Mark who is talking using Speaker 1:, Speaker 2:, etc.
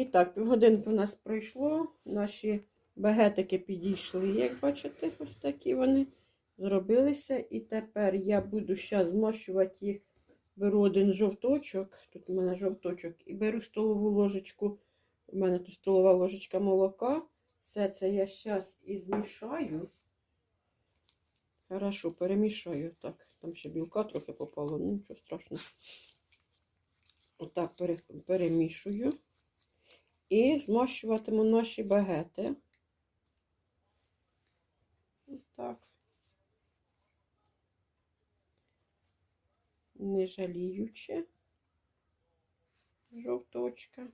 Speaker 1: І так, півгодинки у нас пройшло. Наші багетики підійшли, як бачите, ось такі вони зробилися. І тепер я буду зараз змащувати їх. Беру один жовточок, тут у мене жовточок, і беру столову ложечку. У мене тут столова ложечка молока. Все це я зараз і змішаю. Хорошо, перемішаю. Так, там ще білка трохи попало, ну нічого страшного. Отак перемішую. І змащуватиму наші багети. Отак. Не жаліючи жовточка.